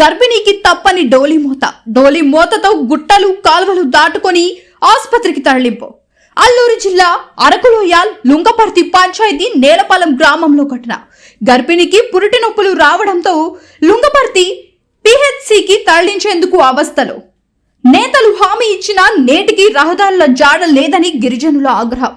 గర్భిణీకి తప్పని డోలి మూత. డోలి మూతతో గుట్టలు కాలువలు దాటుకొని ఆసుపత్రికి తరలింపు. అల్లూరు జిల్లా అరకులోయ లుంగపర్తి పంచాయతీ నేలపాలెం గ్రామంలో ఘటన. గర్భిణికి పురిటి నొప్పులు రావడంతో లుంగపర్తి పిహెచ్సికి తరలించేందుకు అవస్థలు. నేతలు హామీ ఇచ్చినా నేటికి రహదారుల జాడ లేదని గిరిజనుల ఆగ్రహం.